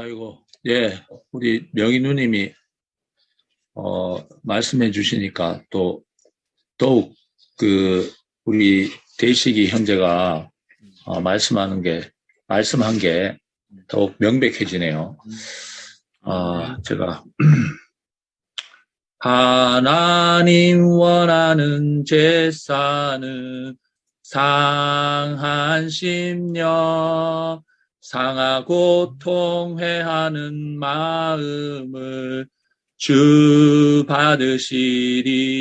아이고, 예, 우리 명희 누님이, 어, 말씀해 주시니까 또, 더욱 그, 우리 대식이 형제가, 어, 말씀하는 게, 말씀한 게 더욱 명백해지네요. 아, 제가, 하나님 원하는 제사는 상한 심령, 상하고 통회하는 마음을 주 받으시리.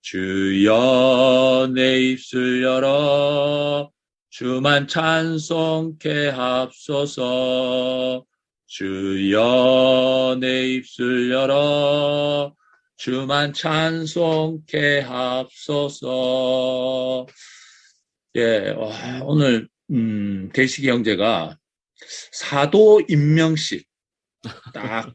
주여 내 입술 열어 주만 찬송케 합소서. 주여 내 입술 열어 주만 찬송케 합소서. 예 와, 오늘 음, 대식이 형제가 사도 임명식 딱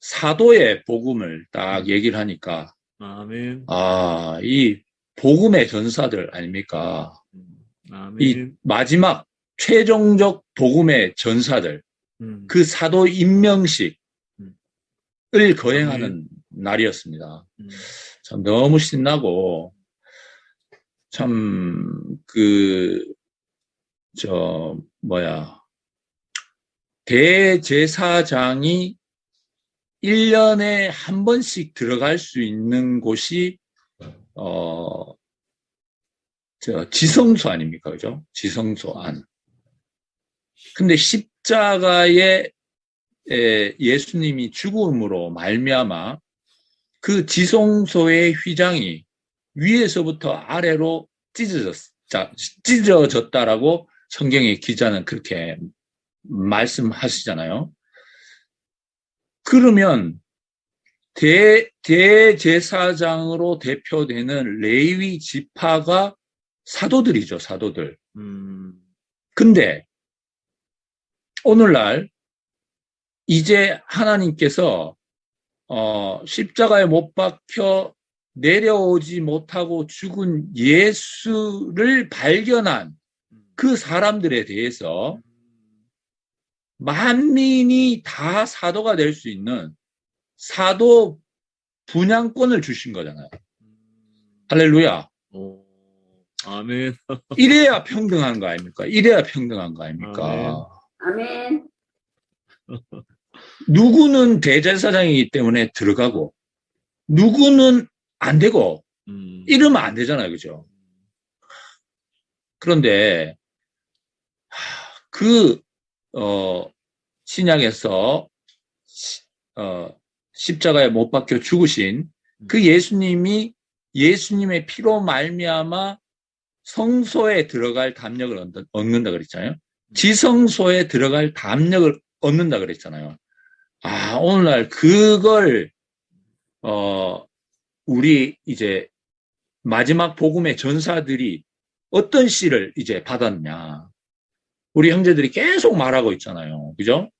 사도의 복음을 딱 얘기를 하니까 아멘. 아, 이 복음의 전사들 아닙니까? 아멘. 이 마지막 최종적 복음의 전사들 음. 그 사도 임명식을 음. 거행하는 날이었습니다. 음. 참 너무 신나고 참 그 저 뭐야 대제사장이 1년에 한 번씩 들어갈 수 있는 곳이 어 저 지성소 아닙니까 그죠? 지성소 안. 근데 십자가에 에, 예수님이 죽음으로 말미암아 그 지성소의 휘장이 위에서부터 아래로 찢어졌, 자, 찢어졌다라고 성경의 기자는 그렇게 말씀하시잖아요. 그러면 대, 대제사장으로 대표되는 레위 지파가 사도들이죠, 사도들. 음. 근데 오늘날 이제 하나님께서 어, 십자가에 못 박혀 내려오지 못하고 죽은 예수를 발견한 그 사람들에 대해서 만민이 다 사도가 될 수 있는 사도 분양권을 주신 거잖아요. 할렐루야. 오. 아멘. 이래야 평등한 거 아닙니까? 이래야 평등한 거 아닙니까? 아멘. 누구는 대제사장이기 때문에 들어가고, 누구는 안 되고, 음. 이러면 안 되잖아요. 그죠? 그런데, 하, 그, 어, 신약에서, 시- 어, 십자가에 못 박혀 죽으신 그 예수님이 예수님의 피로 말미암아 성소에 들어갈 담력을 얻는- 얻는다 그랬잖아요. 지성소에 들어갈 담력을 얻는다 그랬잖아요. 아, 오늘날 그걸, 어, 우리 이제 마지막 복음의 전사들이 어떤 씨를 이제 받았냐. 우리 형제들이 계속 말하고 있잖아요. 그죠?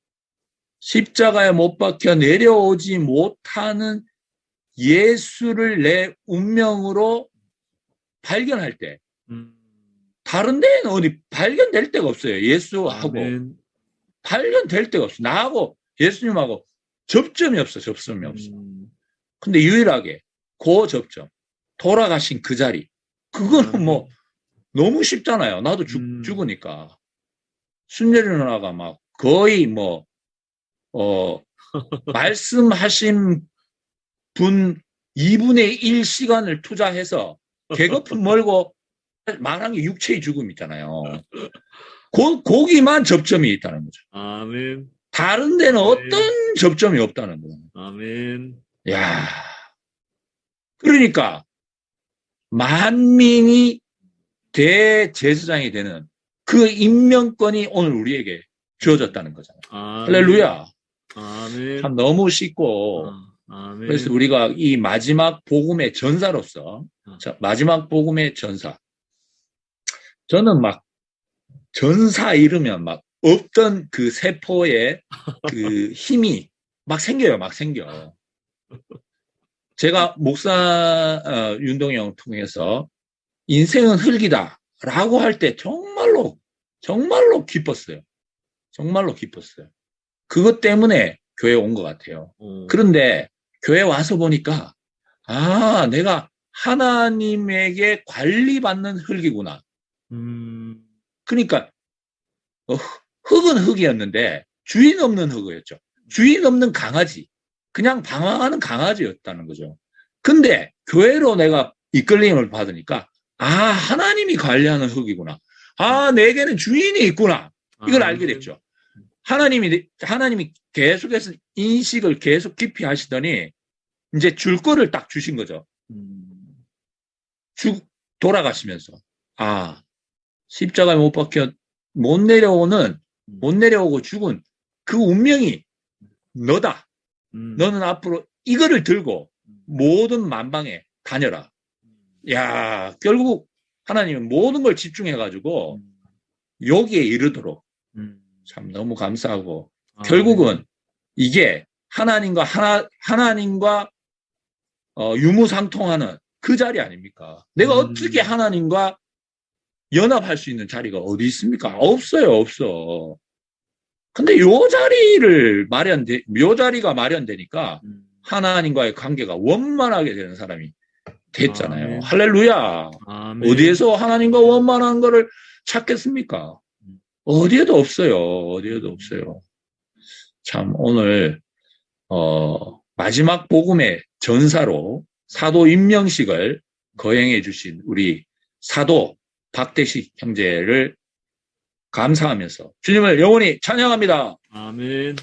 십자가에 못 박혀 내려오지 못하는 예수를 내 운명으로 발견할 때, 음. 다른 데에는 어디 발견될 데가 없어요. 예수하고 아멘. 발견될 데가 없어. 나하고 예수님하고 접점이 없어. 접점이 없어. 음. 근데 유일하게 그 접점, 돌아가신 그 자리, 그거는 뭐 너무 쉽잖아요. 나도 죽, 음. 죽으니까. 순례리 누나가 막 거의 뭐, 어, 말씀하신 분 2분의 1 시간을 투자해서 개거품 멀고 말한 게 육체의 죽음 있잖아요. 고, 거기만 접점이 있다는 거죠. 아멘. 다른 데는 어떤 접점이 없다는 거예요. 아멘. 야 그러니까 만민이 대제사장이 되는 그 임명권이 오늘 우리에게 주어졌다는 거잖아요. 아멘. 할렐루야. 아멘. 참 너무 쉽고 아, 아멘. 그래서 우리가 이 마지막 복음의 전사로서 아. 자, 마지막 복음의 전사 저는 막 전사 이르면 막 없던 그 세포의 그 힘이 막 생겨요, 막 생겨. 제가 목사 어, 윤동이 형 통해서 인생은 흙이다라고 할 때 정말 로 정말로 기뻤어요. 정말로 기뻤어요. 그것 때문에 교회 온 것 같아요. 어, 그런데 교회 와서 보니까 아 내가 하나님에게 관리받는 흙이구나. 음, 그러니까 어, 흙은 흙이었는데 주인 없는 흙이었죠. 주인 없는 강아지, 그냥 방황하는 강아지였다는 거죠. 근데 교회로 내가 이끌림을 받으니까 아 하나님이 관리하는 흙이구나. 아 내게는 주인이 있구나. 이걸 아멘. 알게 됐죠. 하나님이 하나님이 계속해서 인식을 계속 깊이 하시더니 이제 줄 거를 딱 주신 거죠. 음, 죽 돌아가시면서 아 십자가에 못 박혀 못 내려오는 못 내려오고 죽은 그 운명이 너다. 음, 너는 앞으로 이거를 들고 모든 만방에 다녀라. 야 결국 하나님은 모든 걸 집중해 가지고 여기에 이르도록 음, 참 너무 감사하고 아멘. 결국은 이게 하나님과 하나 하나님과 어, 유무상통하는 그 자리 아닙니까? 내가 음. 어떻게 하나님과 연합할 수 있는 자리가 어디 있습니까? 없어요, 없어. 근데 요 자리를 마련돼, 요 자리가 마련되니까 음, 하나님과의 관계가 원만하게 되는 사람이 됐잖아요. 아멘. 할렐루야. 아멘. 어디에서 하나님과 원만한 거를 찾겠습니까? 음. 어디에도 없어요. 어디에도 없어요. 참 오늘 어, 마지막 복음의 전사로 사도 임명식을 거행해 주신 우리 사도 박대식 형제를 감사하면서 주님을 영원히 찬양합니다. 아멘.